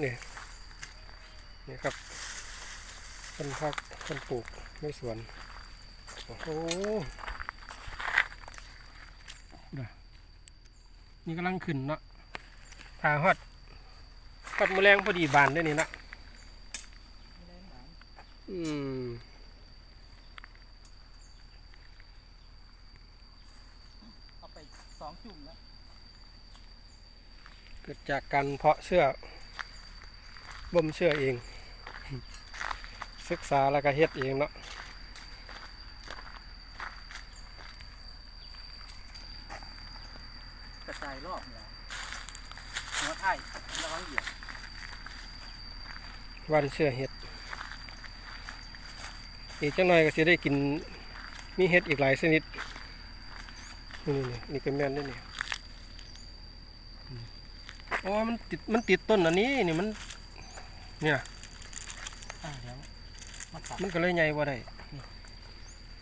เองเลยครับเนี่ยนี่ครับคนพักคนปลูกในสวนโอ้โหน่ะนี่กำลังขึ้นเนาะทาฮอดฮอดแมลงพอดีบานด้วยนี่เนาะอืมเอาไปสองจุ่มแล้วเกิดจากการเพาะเชื่อ บ่มเชื่อเอง ศึกษาแล้วก็เฮ็ดเองเนาะกระจายรอบแล้วหัวไทยระวังเหยียบวันเชื่อเฮ็ด อีกจังหน่อยก็สิได้กินมีเฮ็ดอีกหลายชนิด นี่นี่นี่ก็แม่นด้วยนี่อืมอ๋อมันติดมันติดต้นอันนี้นี่มัน เนี่ยอ่าเดี๋ยวมาตัดมันก็เลยใหญ่บ่ได้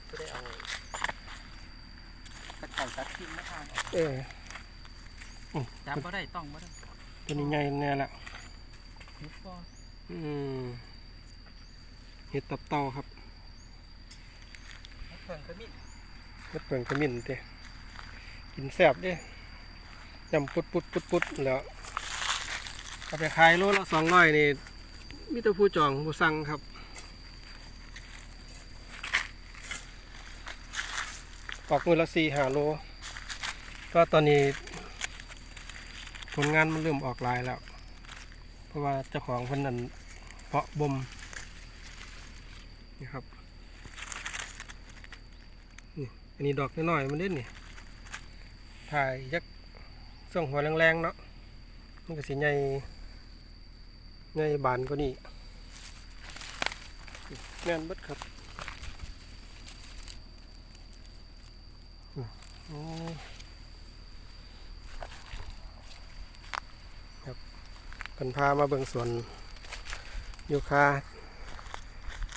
จะได้เอาตะไคร่ตัดทิ้งมาทานออกเออจับก็ได้ต้องก็ได้ตัวนี้ใหญ่แน่ละนิดก็อืมเฮ็ดตับเต่าครับให้เพิ่งขมิ้นเฮ็ดเปิงขมิ้นเด้กินแซ่บเด้ยำปุดปุดปุดปุดแล้วเอาไปขายโลละสองร้อยนี่ มีแต่ผู้จองผู้สั่งครับออกมือละสี่หาโล ก็ตอนนี้ผลงานมันเริ่มออกลายแล้ว เพราะว่าเจ้าของเพิ่นนั่นเพาะบ่มนี่ครับนี่อันนี้ดอกน้อยๆมันเด่นนี่ถ่ายยักส่งหัวแรงๆเนาะมันก็สิใหญ่ ใหญ่บานก็นี่แน่นบัดครับครับกันพามาเบิ่งสวนยูคา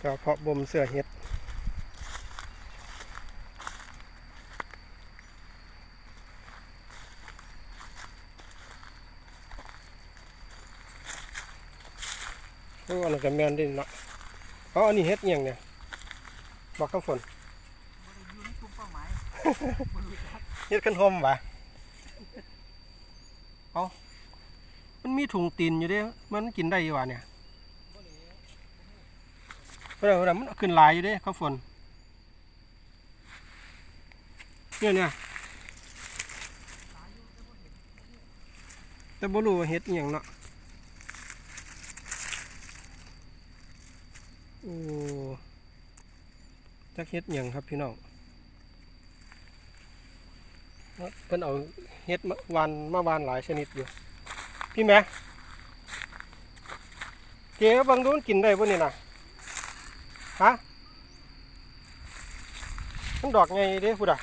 ก็เพาะบ่มเสื้อเห็ด โอ้อันนั้นก็แม่นเดิเนาะอ๋ออันนี้เฮ็ดอิหยังเนี่ยบอกคำฝนบ่ได้อยู่ในกลุ่มเป้าหมายบ่รู้จักเฮ็ดขันหอมวะเอามันมีถุงตีนอยู่เด้มันกินได้อยู่วะเนี่ยเวลาเวลามันขึ้นหลายอยู่เด้ข้าวฝนเนี่ยเนี่ยแต่บ่รู้ว่าเฮ็ดอิหยังเนาะ โอ้จักเฮ็ดยังครับพี่น้องเพิ่นเอาเฮ็ดมาวานมาวานหลายชนิดอยู่ พี่แม่เก๋บางดูนกินได้บ่นี่น่ะฮะมันดอกไงเด้พุดอะ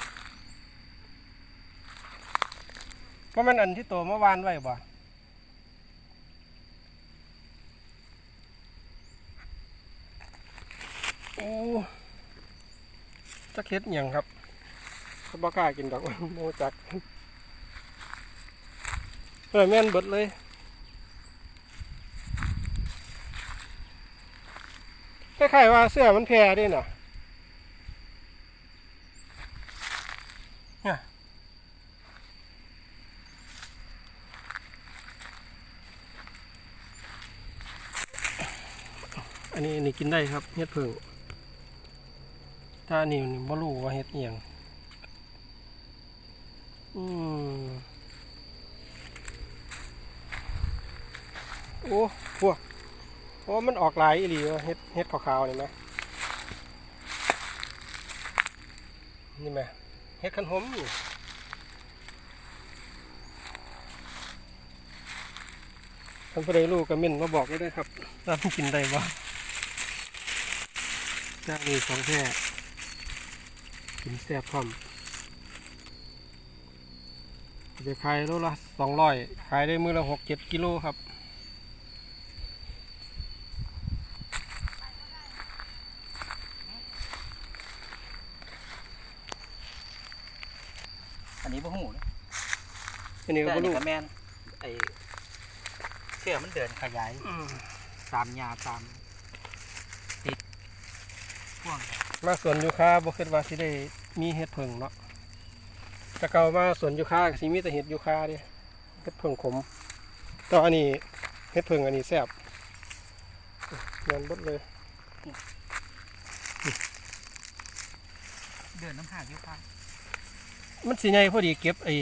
เพราะมันอันที่โตมาวานไว้บ่ โอ้ จักเฮ็ดหยังครับเขาบอกล้ากินดอกโมจักเออแม่นเบิดเลยคล้ายๆว่าเสื้อมันแพร่ด้วยน่ะเนี่ยอันนี้อันนี้กินได้ครับเฮ็ดเพิ่ง ถ้าอันนี่บ่รู้ว่าเฮ็ดอีหยังอืมโอ้พวกโอ้มันออกหลายอีหลีวะเฮ็ดเฮ็ดขาวๆนี่ไหมนี่ไหมเฮ็ดขันหอมนี่ท่านผู้ใดรู้ก็เม่นมาบอกได้ด้วยครับว่ามันกินได้บ่จ้านี่ของแท้ กินแซ่บพร้อมจะขายโลละสองร้อยขายได้มือละหกเจ็ดกิโลครับอันนี้บ่หูนะอันนี้ก็แต่บ่นี่รู้ก็แม่นไอ้เชื่อมันเดินขยายอืมตามหญ้าตามติด พ่วงมาสวนยูคาบ่คิดว่าสิได้มีเห็ดเพิ่งเนาะแต่เก่ามาสวนยูคาก็สิมีแต่เห็ดยูคาเด้เห็ดเพิ่งขมแต่ว่าอันนี้เห็ดเพิ่งอันนี้แซ่บแม่นเบดเลยเดินน้ำหากอยู่ค่ะมันสิใหญ่พอดีเก็บไอ้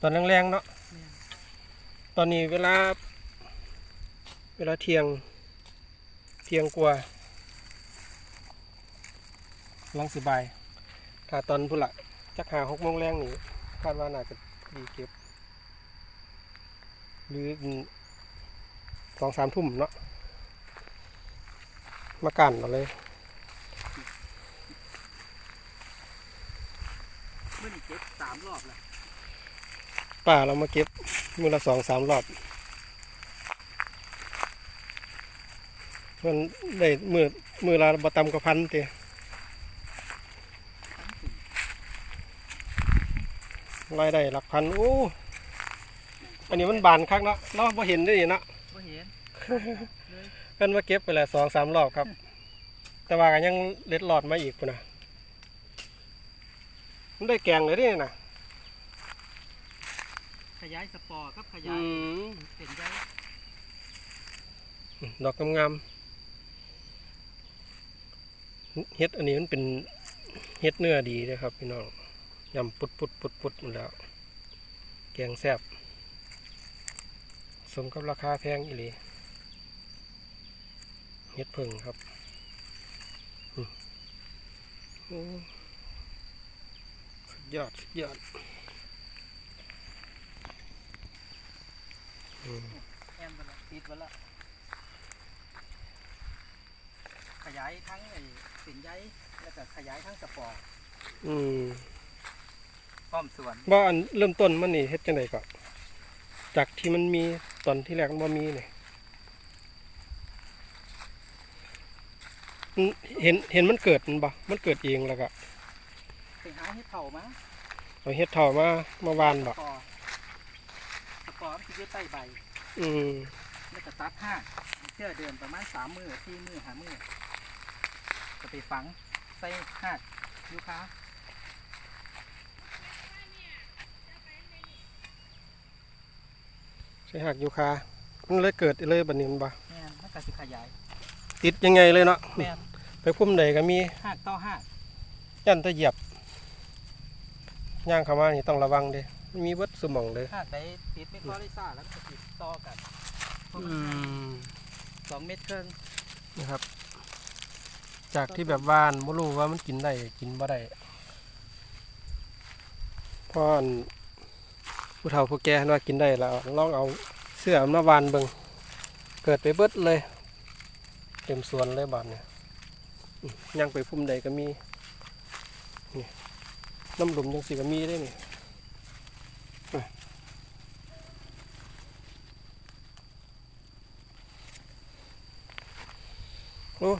ตอนแรงๆเนาะตอนนี้เวลา เวลาเที่ยงเที่ยงกว่าห ลังสิบาย ถ้าตอนพุ่นละจักหาหกโมงแรงนี่คาดว่าน่าจะพอดีเก็บ หรือสองสามทุ่มเนาะมากันเอาเลยเมื่อนี่เก็บสามรอบแล้วป่าเรามาเก็บมือละสองสามรอบมันได้มือมือละบตำกว่าพันเตี รายได้หลักพันโอ้อันนี้มันบานคักเนาะเราพอเห็นได้เนาะบ่เห็นเพิ่นมาเก็บไปแล้วสองสามรอบครับ แต่ว่าก็ยังเล็ดหลอดมาอีกปุ่นนะมันได้แกงเลยเดินะขยายสปอร์ครับขยาอืยมเส้นใยดอกงามๆเฮ็ดอันนี้มันเป็นเฮ็ดเนื้อดีนะครับพี่น้อง ยำปุดปุดปุดปุดหมดแล้วแกงแซ่บสมกับราคาแพงอีหลีเฮ็ดเพิ่งครับอืมโอ้สุดยอดสุดยอดอืมแอนไปแล้วติดไปแล้วขยายทั้งไอ้เส้นใยแล้วก็ขยายทั้งสปอร์อืม พร้อมสวนว่าอันเริ่มต้นมันนี่เฮ็ดจังไดก่อนจากที่มันมีตอนที่แรกมันบ่มีนี่มันเห็นเห็นมันเกิดมันบ่มันเกิดเองแล้วก็ไปหาให้เผามาเอาเฮ็ดเท่ามามาวานบ่สปอร์สปอร์มันจะอยู่ใต้ใบอืมแล้วก็ตัดห้าเชื่อเดินประมาณสามมือสี่มือหามือก็ไปฝังใส่ห้ายูคา ใช้ หักยูคามันเลยเกิดเลยบัดนี้มันบ่แม่นมันก็สิขยายติดยังไงเลยเนาะแม่นไปพุ่มใดก็มีห้าต่อห้ายันแตะเหยียบย่างเข้ามานี่ต้องระวังเด้มันมีเบิดสมองเลยห้าได้ติดไม่คอลิซ่าแล้วก็ติดต่อกันเพราะอืมันมสองเมตรครึ่งนะครับ จากที่แบบว่านไม่รู้ว่ามันกินได้กินบ่ได้เพราะอันผู้เฒ่าผู้แก่เห็นว่ากินได้แล้วลองเอาเสื้อมาวานเบิงเกิดไปเบิดเลย เต็มสวนเลยบาดเนี่ยย่างไปพุ่มใดก็มีนี่น้ำหลุมยังสิก็มีได้นี่โอ้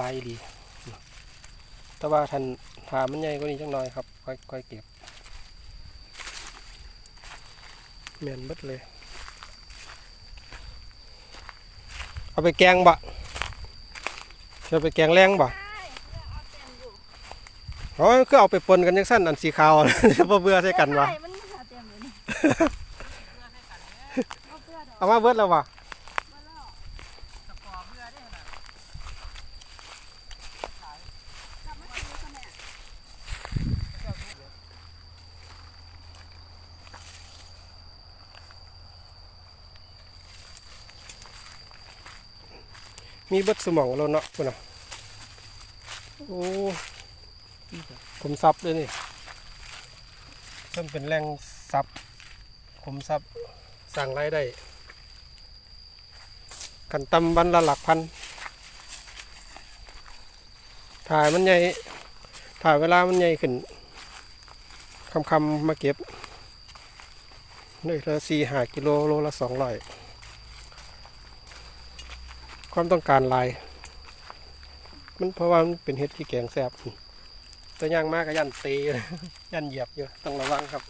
ลายดีแต่ว่าทันถามันใหญ่กว่านี้จังหน่อยครับ ค่อยค่อยเก็บเมียนบิดเลย เอาไปแกงบะจะไปแกงแรงบะอ๋อคือเอาไปปนกันยังสั้นอันสีขาวจะบ่เบื่อใส่กันวะใช่มันหาเต็มเลยนี่เอาเสื้อดอกเอามาเบิดแล้ววะ มาแล้ว สปอร์เพื่อได้ขนาด กลับมาซื้อกันแน่ มีเบิดสมองแล้วเนาะพุ่นน่ะโอ้ผมซับเลยนี่เริ่มเป็นแรงซับผมซับสั่งรายได้กันตำวันละหลักพัน ถ่ายมันใหญ่ ถ่ายเวลามันใหญ่ขึ้นคำคำมาเก็บเลยละสี่หากิโลโลละสองร้อย ความต้องการลาย มันเพราะว่ามันเป็นเห็ดที่แกงแซ่บแต่ย่างมากก็ยันตียันเหยียบอยู่ต้องระวังครับ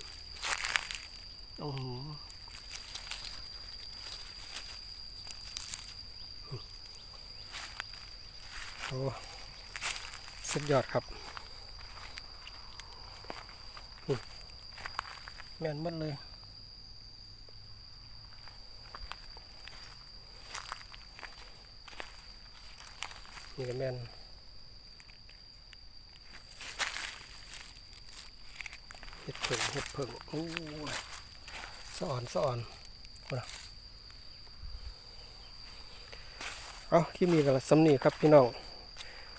ต้องหูโอ้สุดยอดครับแม่นมดเลย นี่ก็แม่นเห็ดเผิงเห็ดเผิงโอ้ยสะอ่อนสะอ่อนเอาล่ะเอาคลิปนี้ก็สำนีครับพี่น้อง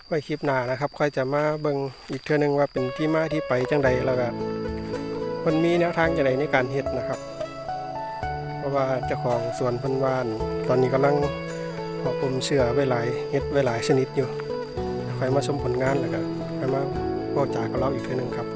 ไว้คลิปหน้านะครับ ค่อยจะมาเบิ่งอีกเทื่อนึงว่าเป็นที่มาที่ไปจังใดแล้วก็มันมีแนวทางจังใดในการเฮ็ดนะครับ เพราะว่าเจ้าของสวนพันวาน ตอนนี้กำลัง เพาะปมเชื่อไว้หลายเฮ็ดไว้หลายชนิดอยู่คอยมาชมผลงานแล้วก็คอยมาบอกจากกับเราอีกทีหนึ่งครับ